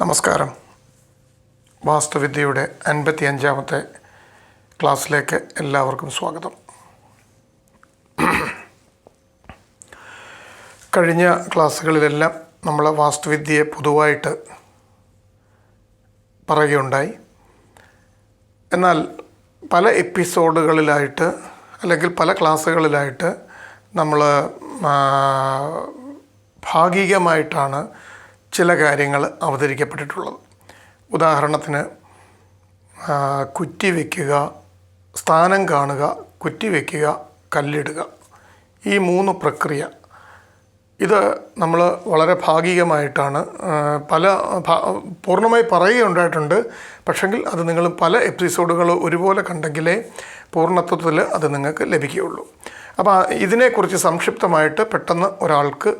നമസ്കാരം. വാസ്തുവിദ്യയുടെ അൻപത്തി അഞ്ചാമത്തെ ക്ലാസ്സിലേക്ക് എല്ലാവർക്കും സ്വാഗതം. കഴിഞ്ഞ ക്ലാസ്സുകളിലെല്ലാം നമ്മൾ വാസ്തുവിദ്യയെ പൊതുവായിട്ട് പറയുകയുണ്ടായി. എന്നാൽ പല എപ്പിസോഡുകളിലായിട്ട് അല്ലെങ്കിൽ പല ക്ലാസ്സുകളിലായിട്ട് നമ്മൾ ഭാഗികമായിട്ടാണ് ചില കാര്യങ്ങൾ അവതരിക്കപ്പെട്ടിട്ടുള്ളത്. ഉദാഹരണത്തിന് ആ, കുറ്റി വയ്ക്കുക സ്ഥാനം കാണുക കുറ്റി വയ്ക്കുക കല്ലിടുക. ഈ മൂന്ന് പ്രക്രിയ. ഇത് നമ്മൾ വളരെ ഭാഗികമായിട്ടാണ് പല പൂർണമായി പറയുകയുണ്ടായിട്ടുണ്ട്. പക്ഷെങ്കിൽ അത് നിങ്ങൾ പല എപ്പിസോഡുകൾ ഒരുപോലെ കണ്ടെങ്കിലേ പൂർണത്വത്തിൽ അത് നിങ്ങൾക്ക് ലഭിക്കുകയുള്ളൂ. അപ്പോൾ ഇതിനെക്കുറിച്ച് സംക്ഷിപ്തമായിട്ട് പെട്ടെന്ന് ഒരാൾക്ക്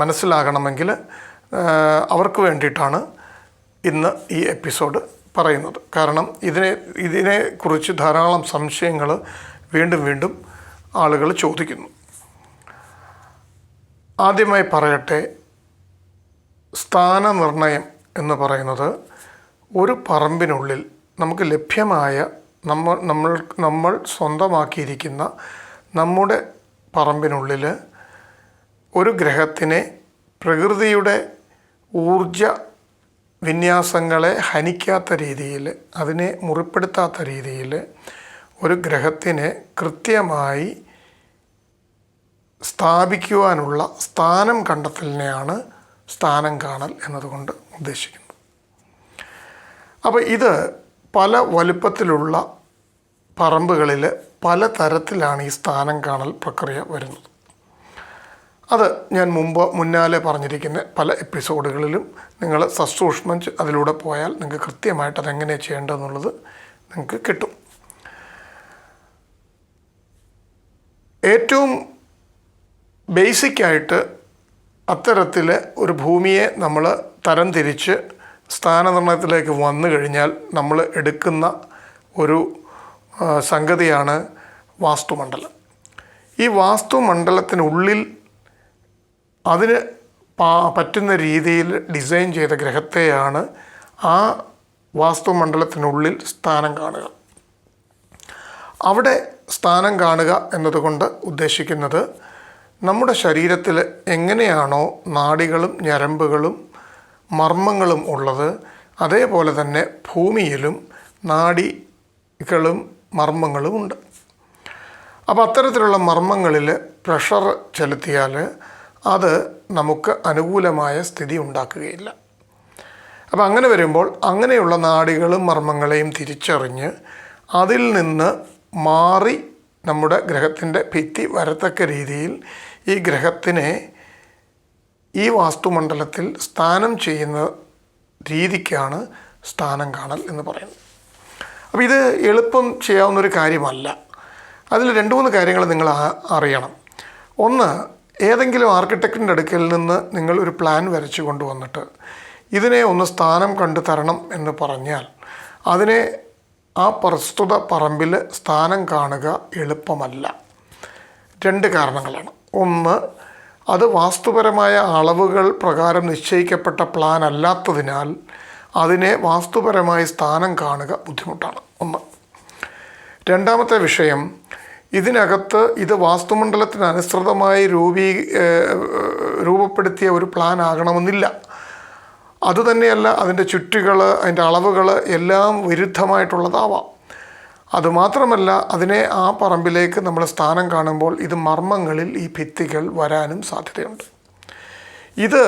മനസ്സിലാകണമെങ്കിൽ അവർക്ക് വേണ്ടിയിട്ടാണ് ഇന്ന് ഈ എപ്പിസോഡ് പറയുന്നത്. കാരണം ഇതിനെ ഇതിനെക്കുറിച്ച് ധാരാളം സംശയങ്ങൾ വീണ്ടും വീണ്ടും ആളുകൾ ചോദിക്കുന്നു. ആദ്യമായി പറയട്ടെ സ്ഥാനനിർണയം എന്ന് പറയുന്നത് ഒരു പറമ്പിനുള്ളിൽ നമുക്ക് ലഭ്യമായ നമ്മൾ നമ്മൾ നമ്മൾ സ്വന്തമാക്കിയിരിക്കുന്ന നമ്മുടെ പറമ്പിനുള്ളിൽ ഒരു ഗ്രഹത്തിനെ പ്രകൃതിയുടെ ഊർജ വിന്യാസങ്ങളെ ഹനിക്കാത്ത രീതിയിൽ അതിനെ മുറിപ്പെടുത്താത്ത രീതിയിൽ ഒരു ഗ്രഹത്തിനെ കൃത്യമായി സ്ഥാപിക്കുവാനുള്ള സ്ഥാനം കണ്ടെത്തലിനെയാണ് സ്ഥാനം കാണൽ എന്നതുകൊണ്ട് ഉദ്ദേശിക്കുന്നത്. അപ്പോൾ ഇത് പല വലുപ്പത്തിലുള്ള പറമ്പുകളിൽ പല തരത്തിലാണ് ഈ സ്ഥാനം കാണൽ പ്രക്രിയ വരുന്നത്. അത് ഞാൻ മുമ്പ് മുന്നാലെ പറഞ്ഞിരിക്കുന്ന പല എപ്പിസോഡുകളിലും നിങ്ങൾ സസൂക്ഷ്മം അതിലൂടെ പോയാൽ നിങ്ങൾക്ക് കൃത്യമായിട്ട് അതെങ്ങനെ ചെയ്യേണ്ടതെന്നുള്ളത് നിങ്ങൾക്ക് കിട്ടും. ഏറ്റവും ബേസിക്കായിട്ട് അത്തരത്തിൽ ഒരു ഭൂമിയെ നമ്മൾ തരംതിരിച്ച് സ്ഥാനനിർണയത്തിലേക്ക് വന്നു കഴിഞ്ഞാൽ നമ്മൾ എടുക്കുന്ന ഒരു സംഗതിയാണ് വാസ്തുമണ്ഡലം. ഈ വാസ്തുമണ്ഡലത്തിനുള്ളിൽ അതിന് പറ്റുന്ന രീതിയിൽ ഡിസൈൻ ചെയ്ത ഗ്രഹത്തെയാണ് ആ വാസ്തുമണ്ഡലത്തിനുള്ളിൽ സ്ഥാനം കാണുക. അവിടെ സ്ഥാനം കാണുക എന്നതുകൊണ്ട് ഉദ്ദേശിക്കുന്നത് നമ്മുടെ ശരീരത്തിൽ എങ്ങനെയാണോ നാടികളും ഞരമ്പുകളും മർമ്മങ്ങളും ഉള്ളത് അതേപോലെ തന്നെ ഭൂമിയിലും നാടികളും മർമ്മങ്ങളും ഉണ്ട്. അപ്പോൾ അത്തരത്തിലുള്ള മർമ്മങ്ങളിൽ പ്രഷർ ചെലുത്തിയാൽ അത് നമുക്ക് അനുകൂലമായ സ്ഥിതി ഉണ്ടാക്കുകയില്ല. അപ്പോൾ അങ്ങനെ വരുമ്പോൾ അങ്ങനെയുള്ള നാഡികളും മർമ്മങ്ങളെയും തിരിച്ചറിഞ്ഞ് അതിൽ നിന്ന് മാറി നമ്മുടെ ഗ്രഹത്തിന്റെ ഭിത്തി വരത്തക്ക രീതിയിൽ ഈ ഗ്രഹത്തിനെ ഈ വാസ്തുമണ്ഡലത്തിൽ സ്ഥാനം ചെയ്യുന്ന രീതിക്കാണ് സ്ഥാനം കാണൽ എന്ന് പറയുന്നത്. അപ്പോൾ ഇത് എളുപ്പം ചെയ്യാവുന്നൊരു കാര്യമല്ല. അതിൽ രണ്ട് മൂന്ന് കാര്യങ്ങൾ നിങ്ങൾ അറിയണം. ഒന്ന് ഏതെങ്കിലും ആർക്കിടെക്റ്റിന്റെ അടുക്കൽ നിന്ന് നിങ്ങൾ ഒരു പ്ലാൻ വരച്ചു കൊണ്ടുവന്നിട്ട് ഇതിനെ ഒന്ന് സ്ഥാനം കണ്ടു തരണം എന്ന് പറഞ്ഞാൽ അതിനെ ആ പ്രസ്തുത പറമ്പിൽ സ്ഥാനം കാണുക എളുപ്പമല്ല. രണ്ട് കാരണങ്ങളാണ്. ഒന്ന് അത് വാസ്തുപരമായ അളവുകൾ പ്രകാരം നിശ്ചയിക്കപ്പെട്ട പ്ലാൻ അല്ലാത്തതിനാൽ അതിനെ വാസ്തുപരമായി സ്ഥാനം കാണുക ബുദ്ധിമുട്ടാണ്. ഒന്ന്. രണ്ടാമത്തെ വിഷയം ഇതിനകത്ത് ഇത് വാസ്തുമണ്ഡലത്തിന് അനുസൃതമായി രൂപീ രൂപപ്പെടുത്തിയ ഒരു പ്ലാൻ ആകണമെന്നില്ല. അതുതന്നെയല്ല അതിന്റെ ചുറ്റുകൾ അതിന്റെ അളവുകൾ എല്ലാം വിരുദ്ധമായിട്ടുള്ളതാവാം. അതുമാത്രമല്ല അതിനെ ആ പറമ്പിലേക്ക് നമ്മൾ സ്ഥാനം കാണുമ്പോൾ ഇത് മർമ്മങ്ങളിൽ ഈ ഭിത്തികൾ വരാനും സാധ്യതയുണ്ട്. ഇത്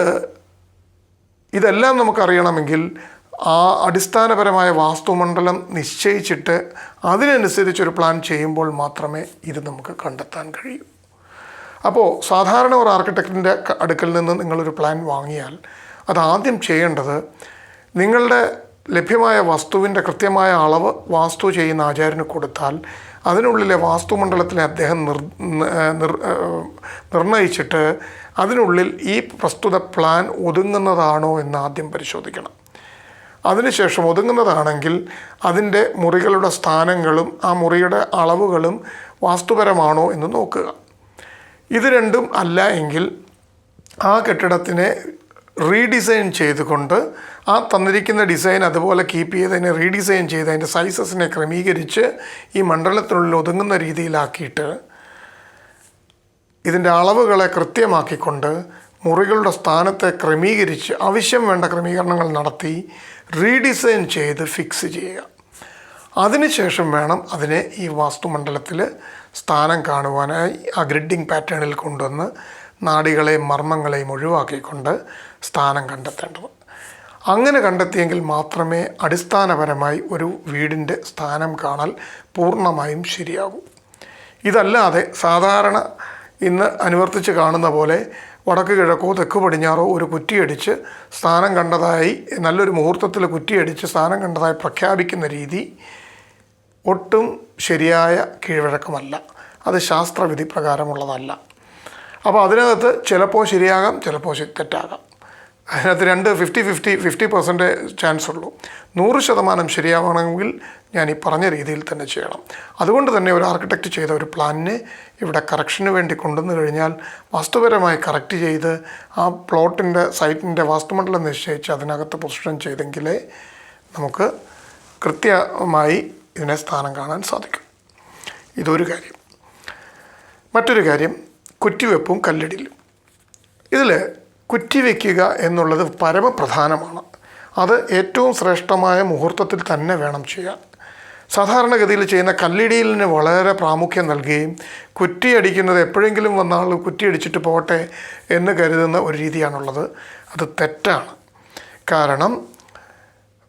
ഇതെല്ലാം നമുക്കറിയണമെങ്കിൽ ആ അടിസ്ഥാനപരമായ വാസ്തുമണ്ഡലം നിശ്ചയിച്ചിട്ട് അതിനനുസരിച്ചൊരു പ്ലാൻ ചെയ്യുമ്പോൾ മാത്രമേ ഇത് നമുക്ക് കണ്ടെത്താൻ കഴിയൂ. അപ്പോൾ സാധാരണ ഒരു ആർക്കിടെക്റ്റിന്റെ അടുക്കൽ നിന്ന് നിങ്ങളൊരു പ്ലാൻ വാങ്ങിയാൽ അത് ആദ്യം ചെയ്യേണ്ടത് നിങ്ങളുടെ ലഭ്യമായ വസ്തുവിന്റെ കൃത്യമായ അളവ് വാസ്തു ചെയ്യുന്ന ആചാര്യന് കൊടുത്താൽ അതിനുള്ളിലെ വാസ്തുമണ്ഡലത്തിലെ അദ്ദേഹം നിർ നിർണയിച്ചിട്ട് അതിനുള്ളിൽ ഈ പ്രസ്തുത പ്ലാൻ ഒതുങ്ങുന്നതാണോ എന്ന് ആദ്യം പരിശോധിക്കണം. അതിനുശേഷം ഒതുങ്ങുന്നതാണെങ്കിൽ അതിന്റെ മുറികളുടെ സ്ഥാനങ്ങളും ആ മുറിയുടെ അളവുകളും വാസ്തുപരമാണോ എന്ന് നോക്കുക. ഇത് രണ്ടും അല്ല എങ്കിൽ ആ കെട്ടിടത്തിനെ റീഡിസൈൻ ചെയ്തുകൊണ്ട് ആ തന്നിരിക്കുന്ന ഡിസൈൻ അതുപോലെ കീപ്പ് ചെയ്ത് അതിനെ റീഡിസൈൻ ചെയ്ത് അതിന്റെ സൈസസിനെ ക്രമീകരിച്ച് ഈ മണ്ഡലത്തിനുള്ളിൽ ഒതുങ്ങുന്ന രീതിയിലാക്കിയിട്ട് ഇതിന്റെ അളവുകളെ കൃത്യമാക്കിക്കൊണ്ട് മുറികളുടെ സ്ഥാനത്തെ ക്രമീകരിച്ച് ആവശ്യം വേണ്ട ക്രമീകരണങ്ങൾ നടത്തി റീഡിസൈൻ ചെയ്ത് ഫിക്സ് ചെയ്യുക. അതിനുശേഷം വേണം അതിനെ ഈ വാസ്തുമണ്ഡലത്തിൽ സ്ഥാനം കാണുവാനായി ആ ഗ്രിഡിങ് പാറ്റേണിൽ കൊണ്ടുവന്ന് നാടികളെയും മർമ്മങ്ങളെയും ഒഴിവാക്കിക്കൊണ്ട് സ്ഥാനം കണ്ടെത്തേണ്ടത്. അങ്ങനെ കണ്ടെത്തിയെങ്കിൽ മാത്രമേ അടിസ്ഥാനപരമായി ഒരു വീടിന്റെ സ്ഥാനം കാണൽ പൂർണമായും ശരിയാകൂ. ഇതല്ലാതെ സാധാരണ ഇന്ന് അനുവർത്തിച്ച് കാണുന്ന പോലെ വടക്ക് കിഴക്കോ തെക്ക് പടിഞ്ഞാറോ ഒരു കുറ്റിയടിച്ച് സ്ഥാനം കണ്ടതായി നല്ലൊരു മുഹൂർത്തത്തിൽ കുറ്റിയടിച്ച് സ്ഥാനം കണ്ടതായി പ്രഖ്യാപിക്കുന്ന രീതി ഒട്ടും ശരിയായ കീഴ്വഴക്കമല്ല. അത് ശാസ്ത്രവിധി പ്രകാരമുള്ളതല്ല. അപ്പോൾ അതിനകത്ത് ചിലപ്പോൾ ശരിയാകാം ചിലപ്പോൾ തെറ്റാകാം. അതിനകത്ത് രണ്ട് fifty fifty fifty percent chance ഉള്ളൂ. നൂറ് ശതമാനം ശരിയാവണമെങ്കിൽ ഞാൻ ഈ പറഞ്ഞ രീതിയിൽ തന്നെ ചെയ്യണം. അതുകൊണ്ട് തന്നെ ഒരു ആർക്കിടെക്റ്റ് ചെയ്ത ഒരു പ്ലാനിനെ ഇവിടെ കറക്ഷന് വേണ്ടി കൊണ്ടുവന്നു കഴിഞ്ഞാൽ വാസ്തുപരമായി കറക്റ്റ് ചെയ്ത് ആ പ്ലോട്ടിന്റെ സൈറ്റിന്റെ വാസ്തുമണ്ഡലം നിശ്ചയിച്ച് അതിനകത്ത് പൊസിഷൻ ചെയ്തെങ്കിലേ നമുക്ക് കൃത്യമായി ഇതിനെ സ്ഥാനം കാണാൻ സാധിക്കും. ഇതൊരു കാര്യം. മറ്റൊരു കാര്യം കുറ്റിവെപ്പും കല്ലിടിലും. ഇതിൽ കുറ്റിവെക്കുക എന്നുള്ളത് പരമപ്രധാനമാണ്. അത് ഏറ്റവും ശ്രേഷ്ഠമായ മുഹൂർത്തത്തിൽ തന്നെ വേണം ചെയ്യാൻ. സാധാരണഗതിയിൽ ചെയ്യുന്ന കല്ലിടിയിലിന് വളരെ പ്രാമുഖ്യം നൽകുകയും കുറ്റിയടിക്കുന്നത് എപ്പോഴെങ്കിലും വന്ന ആൾ കുറ്റിയടിച്ചിട്ട് പോട്ടെ എന്ന് കരുതുന്ന ഒരു രീതിയാണുള്ളത്. അത് തെറ്റാണ്. കാരണം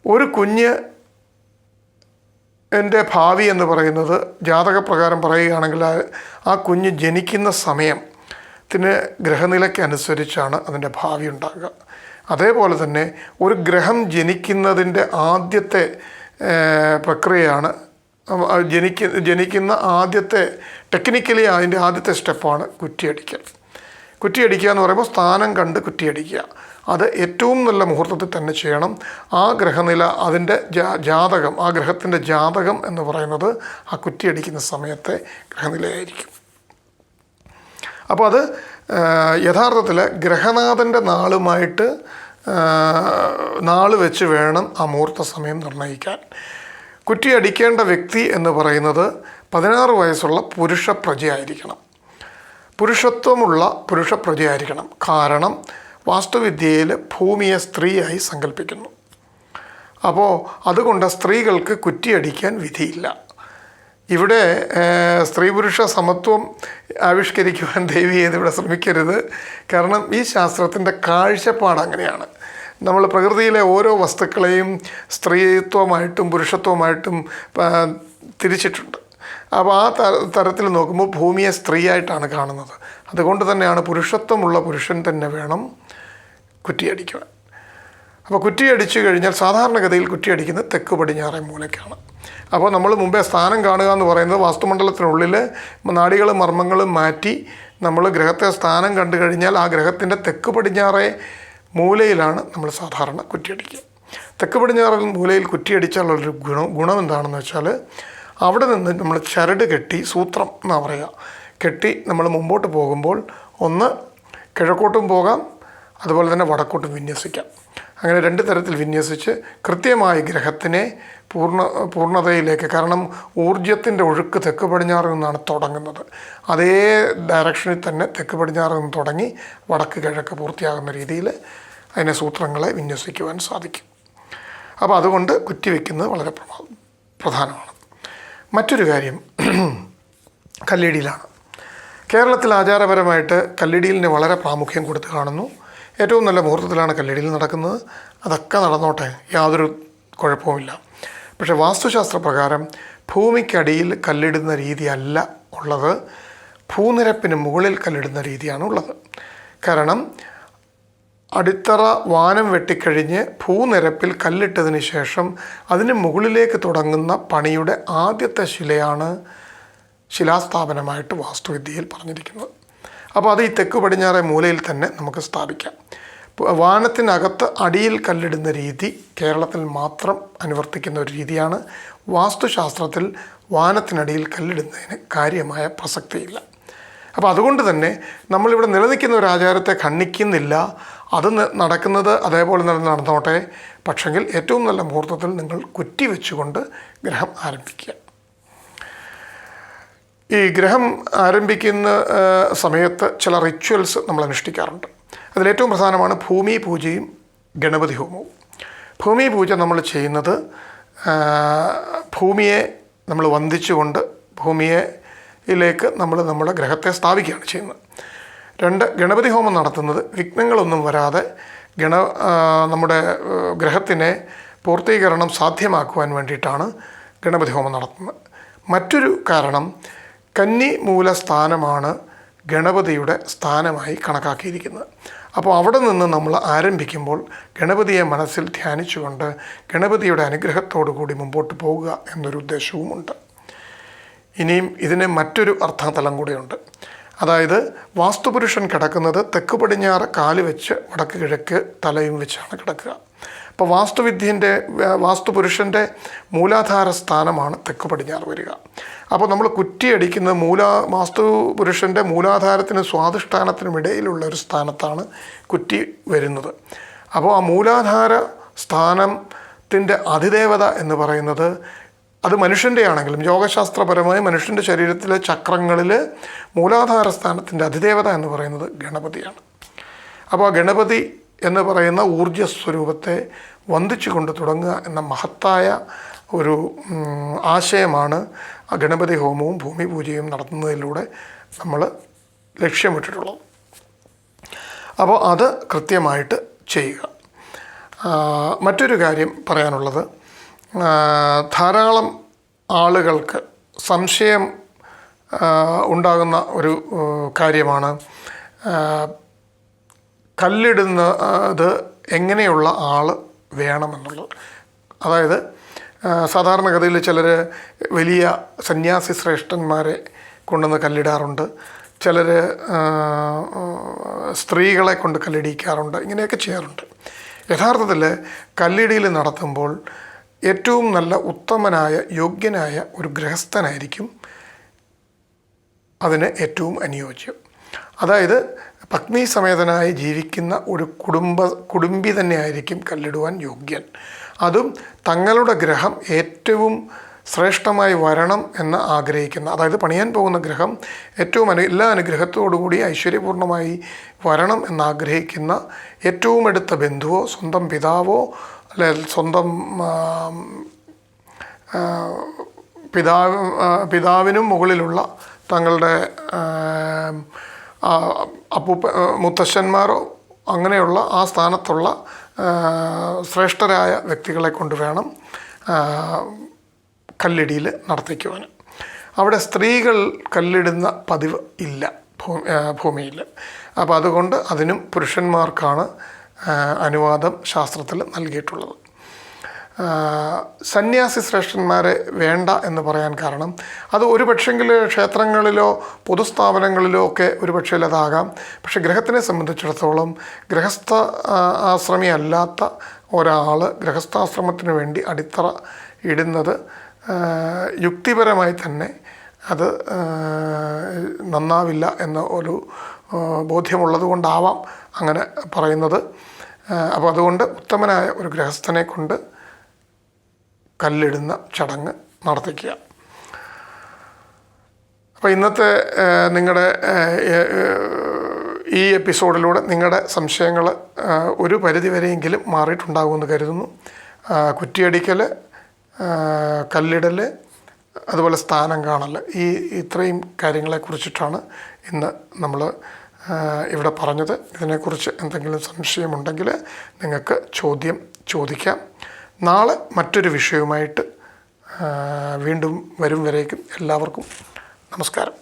ഒരു കുഞ്ഞ് എന്റെ ഭാവി എന്ന് പറയുന്നത് ജാതകപ്രകാരം പറയുകയാണെങ്കിൽ ആ- കുഞ്ഞ് ജനിക്കുന്ന സമയത്തിന് ഗ്രഹനിലയ്ക്ക് അനുസരിച്ചാണ് അതിന്റെ ഭാവി ഉണ്ടാകുക. അതേപോലെ തന്നെ ഒരു ഗ്രഹം ജനിക്കുന്നതിന്റെ ആദ്യത്തെ പ്രക്രിയയാണ് ജനിക്ക ജനിക്കുന്ന ആദ്യത്തെ ടെക്നിക്കലി അതിന്റെ ആദ്യത്തെ സ്റ്റെപ്പാണ് കുറ്റിയടിക്കൽ. കുറ്റിയടിക്കുക എന്ന് പറയുമ്പോൾ സ്ഥാനം കണ്ട് കുറ്റിയടിക്കുക. അത് ഏറ്റവും നല്ല മുഹൂർത്തത്തിൽ തന്നെ ചെയ്യണം. ആ ഗ്രഹനില അതിന്റെ ജാതകം ആ ഗ്രഹത്തിന്റെ ജാതകം എന്ന് പറയുന്നത് ആ കുറ്റിയടിക്കുന്ന സമയത്തെ ഗ്രഹനിലയായിരിക്കും. അപ്പോൾ അത് യഥാർത്ഥത്തിൽ ഗ്രഹനാഥന്റെ നാളുമായിട്ട് നാൾ വെച്ച് വേണം ആ മുഹൂർത്ത സമയം നിർണയിക്കാൻ കുറ്റിയടിക്കേണ്ട വ്യക്തി എന്ന് പറയുന്നത് പതിനാറ് വയസ്സുള്ള പുരുഷ പ്രജയായിരിക്കണം. പുരുഷത്വമുള്ള പുരുഷ പ്രജയായിരിക്കണം. കാരണം വാസ്തുവിദ്യയിൽ ഭൂമിയെ സ്ത്രീയായി സങ്കല്പിക്കുന്നു അപ്പോൾ അതുകൊണ്ട് സ്ത്രീകൾക്ക് കുറ്റിയടിക്കാൻ വിധിയില്ല. ഇവിടെ സ്ത്രീ പുരുഷ സമത്വം ആവിഷ്കരിക്കുവാൻ ദേവി ഇവിടെ ശ്രമിക്കരുത്. കാരണം ഈ ശാസ്ത്രത്തിന്റെ കാഴ്ചപ്പാട് അങ്ങനെയാണ്. നമ്മൾ പ്രകൃതിയിലെ ഓരോ വസ്തുക്കളെയും സ്ത്രീത്വമായിട്ടും പുരുഷത്വമായിട്ടും തിരിച്ചിട്ടുണ്ട്. അപ്പോൾ ആ തരത്തിൽ നോക്കുമ്പോൾ ഭൂമിയെ സ്ത്രീയായിട്ടാണ് കാണുന്നത്. അതുകൊണ്ട് തന്നെയാണ് പുരുഷത്വമുള്ള പുരുഷൻ തന്നെ വേണം കുറ്റിയടിക്കുവാൻ. അപ്പോൾ കുറ്റിയടിച്ചു കഴിഞ്ഞാൽ സാധാരണഗതിയിൽ കുറ്റിയടിക്കുന്നത് തെക്ക് പടിഞ്ഞാറേ മൂലയ്ക്കാണ്. അപ്പോൾ നമ്മൾ മുമ്പേ സ്ഥാനം കാണുക എന്ന് പറയുന്നത് വാസ്തുമണ്ഡലത്തിനുള്ളിൽ നാടികളും മർമ്മങ്ങളും മാറ്റി നമ്മൾ ഗ്രഹത്തെ സ്ഥാനം കണ്ടു കഴിഞ്ഞാൽ ആ ഗ്രഹത്തിന്റെ തെക്ക് പടിഞ്ഞാറേ മൂലയിലാണ് നമ്മൾ സാധാരണ കുറ്റിയടിക്കുക. തെക്ക് പടിഞ്ഞാറൻ മൂലയിൽ കുറ്റിയടിച്ചാലുള്ളൊരു ഗുണം ഗുണം എന്താണെന്ന് വെച്ചാൽ അവിടെ നിന്ന് നമ്മൾ ചരട് കെട്ടി സൂത്രം എന്നാ പറയുക. കെട്ടി നമ്മൾ മുമ്പോട്ട് പോകുമ്പോൾ ഒന്ന് കിഴക്കോട്ടും പോകാം അതുപോലെ തന്നെ വടക്കോട്ടും വിന്യസിക്കാം. അങ്ങനെ രണ്ട് തരത്തിൽ വിന്യസിച്ച് കൃത്യമായി ഗ്രഹത്തിനെ പൂർണ പൂർണതയിലേക്ക് കാരണം ഊർജത്തിന്റെ ഒഴുക്ക് തെക്ക് പടിഞ്ഞാറ് നിന്നാണ് തുടങ്ങുന്നത്. അതേ ഡയറക്ഷനിൽ തന്നെ തെക്ക് പടിഞ്ഞാറ് നിന്ന് തുടങ്ങി വടക്ക് കിഴക്ക് പൂർത്തിയാകുന്ന രീതിയിൽ അതിനെ സൂത്രങ്ങളെ വിന്യസിക്കുവാൻ സാധിക്കും. അപ്പോൾ അതുകൊണ്ട് കുറ്റിവെക്കുന്നത് വളരെ പ്രധാനമാണ്. മറ്റൊരു കാര്യം കല്ലിടിയിലാണ് കേരളത്തിൽ ആചാരപരമായിട്ട് കല്ലിടിയിലിന് വളരെ പ്രാമുഖ്യം കൊടുത്ത് കാണുന്നു. ഏറ്റവും നല്ല മുഹൂർത്തത്തിലാണ് കല്ലിടിയിൽ നടക്കുന്നത്. അതൊക്കെ നടന്നോട്ടെ യാതൊരു കുഴപ്പവുമില്ല. പക്ഷേ വാസ്തുശാസ്ത്ര പ്രകാരം ഭൂമിക്കടിയിൽ കല്ലിടുന്ന രീതിയല്ല ഉള്ളത്. ഭൂനിരപ്പിന് മുകളിൽ കല്ലിടുന്ന രീതിയാണ് ഉള്ളത്. കാരണം അടിത്തറ വാനം വെട്ടിക്കഴിഞ്ഞ് ഭൂനിരപ്പിൽ കല്ലിട്ടതിന് ശേഷം അതിന് മുകളിലേക്ക് തുടങ്ങുന്ന പണിയുടെ ആദ്യത്തെ ശിലയാണ് ശിലാസ്ഥാപനമായിട്ട് വാസ്തുവിദ്യയിൽ പറഞ്ഞിരിക്കുന്നത്. അപ്പോൾ അത് ഈ തെക്ക് പടിഞ്ഞാറെ മൂലയിൽ തന്നെ നമുക്ക് സ്ഥാപിക്കാം. വാനത്തിനകത്ത് അടിയിൽ കല്ലിടുന്ന രീതി കേരളത്തിൽ മാത്രം അനുവർത്തിക്കുന്ന ഒരു രീതിയാണ്. വാസ്തുശാസ്ത്രത്തിൽ വാനത്തിനടിയിൽ കല്ലിടുന്നതിന് കാര്യമായ പ്രസക്തിയില്ല. അപ്പോൾ അതുകൊണ്ട് തന്നെ നമ്മളിവിടെ നിലനിൽക്കുന്ന ഒരു ആചാരത്തെ ഖണ്ഡിക്കുന്നില്ല. അത് നടക്കുന്നത് അതേപോലെ തന്നെ നടന്നോട്ടെ. പക്ഷെങ്കിൽ ഏറ്റവും നല്ല മുഹൂർത്തത്തിൽ നിങ്ങൾ കുറ്റി വെച്ചുകൊണ്ട് ഗ്രഹം ആരംഭിക്കുക. ഈ ഗ്രഹം ആരംഭിക്കുന്ന സമയത്ത് ചില റിച്വൽസ് നമ്മൾ അനുഷ്ഠിക്കാറുണ്ട്. അതിലേറ്റവും പ്രധാനമാണ് ഭൂമി പൂജയും ഗണപതി ഹോമവും. ഭൂമി പൂജ നമ്മൾ ചെയ്യുന്നത് ഭൂമിയെ നമ്മൾ വന്ദിച്ചുകൊണ്ട് ഭൂമിയെ യിലേക്ക് നമ്മൾ നമ്മുടെ ഗ്രഹത്തെ സ്ഥാപിക്കുകയാണ് ചെയ്യുന്നത്. രണ്ട് ഗണപതി ഹോമം നടത്തുന്നത് വിഘ്നങ്ങളൊന്നും വരാതെ ഗണ നമ്മുടെ ഗ്രഹത്തിനെ പൂർത്തീകരണം സാധ്യമാക്കുവാൻ വേണ്ടിയിട്ടാണ് ഗണപതി ഹോമം നടത്തുന്നത്. മറ്റൊരു കാരണം കന്നി മൂലസ്ഥാനമാണ് ഗണപതിയുടെ സ്ഥാനമായി കണക്കാക്കിയിരിക്കുന്നത്. അപ്പോൾ അവിടെ നിന്ന് നമ്മൾ ആരംഭിക്കുമ്പോൾ ഗണപതിയെ മനസ്സിൽ ധ്യാനിച്ചുകൊണ്ട് ഗണപതിയുടെ അനുഗ്രഹത്തോടു കൂടി മുമ്പോട്ട് പോകുക എന്നൊരു ഉദ്ദേശവുമുണ്ട്. ഇനിയും ഇതിന് മറ്റൊരു അർത്ഥതലം കൂടിയുണ്ട്. അതായത് വാസ്തുപുരുഷൻ കിടക്കുന്നത് തെക്ക് പടിഞ്ഞാറ് കാൽ വെച്ച് വടക്ക് കിഴക്ക് തലയും വെച്ചാണ് കിടക്കുക. അപ്പോൾ വാസ്തുവിദ്യന്റെ വാസ്തുപുരുഷന്റെ മൂലാധാര സ്ഥാനമാണ് തെക്ക് പടിഞ്ഞാറ് വരിക. അപ്പോൾ നമ്മൾ കുറ്റിയടിക്കുന്ന മൂലാ വാസ്തുപുരുഷന്റെ മൂലാധാരത്തിന് സ്വാധിഷ്ഠാനത്തിനും ഇടയിലുള്ള ഒരു സ്ഥാനത്താണ് കുറ്റി വരുന്നത്. അപ്പോൾ ആ മൂലാധാര സ്ഥാനത്തിന്റെ അതിദേവത എന്ന് പറയുന്നത് അത് മനുഷ്യന്റെ ആണെങ്കിലും യോഗശാസ്ത്രപരമായി മനുഷ്യന്റെ ശരീരത്തിലെ ചക്രങ്ങളിൽ മൂലാധാര സ്ഥാനത്തിന്റെ അതിദേവത എന്ന് പറയുന്നത് ഗണപതിയാണ്. അപ്പോൾ ആ ഗണപതി എന്ന് പറയുന്ന ഊർജസ്വരൂപത്തെ വന്ദിച്ചു കൊണ്ട് തുടങ്ങുക എന്ന മഹത്തായ ഒരു ആശയമാണ് ഗണപതി ഹോമവും ഭൂമി പൂജയും നടത്തുന്നതിലൂടെ നമ്മൾ ലക്ഷ്യമിട്ടിട്ടുള്ളത്. അപ്പോൾ അത് കൃത്യമായിട്ട് ചെയ്യുക. മറ്റൊരു കാര്യം പറയാനുള്ളത് ധാരാളം ആളുകൾക്ക് സംശയം ഉണ്ടാകുന്ന ഒരു കാര്യമാണ് കല്ലിടുന്ന അത് എങ്ങനെയുള്ള ആൾ വേണമെന്നുള്ളത്. അതായത് സാധാരണഗതിയിൽ ചിലർ വലിയ സന്യാസി ശ്രേഷ്ഠന്മാരെ കൊണ്ടുവന്ന് കല്ലിടാറുണ്ട്. ചിലർ സ്ത്രീകളെ കൊണ്ട് കല്ലിടിക്കാറുണ്ട്. ഇങ്ങനെയൊക്കെ ചെയ്യാറുണ്ട്. യഥാർത്ഥത്തിൽ കല്ലിടിയിൽ നടത്തുമ്പോൾ ഏറ്റവും നല്ല ഉത്തമനായ യോഗ്യനായ ഒരു ഗൃഹസ്ഥനായിരിക്കും അതിന് ഏറ്റവും അനുയോജ്യം. അതായത് പത്നി സമേതനായി ജീവിക്കുന്ന ഒരു കുടുംബ കുടുംബി തന്നെയായിരിക്കും കല്ലിടുവാൻ യോഗ്യൻ. അതും തങ്ങളുടെ ഗ്രഹം ഏറ്റവും ശ്രേഷ്ഠമായി വരണം എന്ന് ആഗ്രഹിക്കുന്ന അതായത് പണിയാൻ പോകുന്ന ഗ്രഹം ഏറ്റവും അനു എല്ലാ അനുഗ്രഹത്തോടുകൂടി ഐശ്വര്യപൂർണമായി വരണം എന്നാഗ്രഹിക്കുന്ന ഏറ്റവും അടുത്ത ബന്ധുവോ സ്വന്തം പിതാവോ അല്ലെ സ്വന്തം പിതാവ് പിതാവിനും മുകളിലുള്ള തങ്ങളുടെ അപ്പൂപ്പ മുത്തശ്ശന്മാരോ അങ്ങനെയുള്ള ആ സ്ഥാനത്തുള്ള ശ്രേഷ്ഠരായ വ്യക്തികളെ കൊണ്ട് വേണം കല്ലിടിയിൽ നടത്തിക്കുവാൻ അവിടെ സ്ത്രീകൾ കല്ലിടുന്ന പതിവ് ഇല്ല ഭൂമിയിൽ. അപ്പോൾ അതുകൊണ്ട് അതിനും പുരുഷന്മാർക്കാണ് അനുവാദം ശാസ്ത്രത്തിൽ നൽകിയിട്ടുള്ളത്. സന്യാസി ശ്രേഷ്ഠന്മാരെ വേണ്ട എന്ന് പറയാൻ കാരണം. അത് ഒരു പക്ഷെങ്കിൽ ക്ഷേത്രങ്ങളിലോ പൊതുസ്ഥാപനങ്ങളിലോ ഒക്കെ ഒരു പക്ഷേ അതാകാം പക്ഷെ ഗ്രഹത്തിനെ സംബന്ധിച്ചിടത്തോളം ഗൃഹസ്ഥ ആശ്രമി അല്ലാത്ത ഒരാൾ ഗൃഹസ്ഥാശ്രമത്തിന് വേണ്ടി അടിത്തറ ഇടുന്നത് യുക്തിപരമായി തന്നെ അത് നന്നാവില്ല എന്ന ഒരു ബോധ്യമുള്ളത് കൊണ്ടാവാം അങ്ങനെ പറയുന്നത്. അപ്പോൾ അതുകൊണ്ട് ഉത്തമനായ ഒരു ഗൃഹസ്ഥനെ കൊണ്ട് കല്ലിടുന്ന ചടങ്ങ് നടത്തിക്കുക. അപ്പോൾ ഇന്നത്തെ നിങ്ങളുടെ ഈ എപ്പിസോഡിലൂടെ നിങ്ങളുടെ സംശയങ്ങൾ ഒരു പരിധിവരെയെങ്കിലും മാറിയിട്ടുണ്ടാകുമെന്ന് കരുതുന്നു. കുറ്റിയടിക്കൽ കല്ലിടൽ അതുപോലെ സ്ഥാനം കാണൽ ഈ ഇത്രയും കാര്യങ്ങളെക്കുറിച്ചിട്ടാണ് ഇന്ന് നമ്മൾ ഇവിടെ പറഞ്ഞത്. ഇതിനെക്കുറിച്ച് എന്തെങ്കിലും സംശയമുണ്ടെങ്കിൽ നിങ്ങൾക്ക് ചോദ്യം ചോദിക്കാം. നാളെ മറ്റൊരു വിഷയവുമായിട്ട് വീണ്ടും വരും വരേക്കും എല്ലാവർക്കും നമസ്കാരം.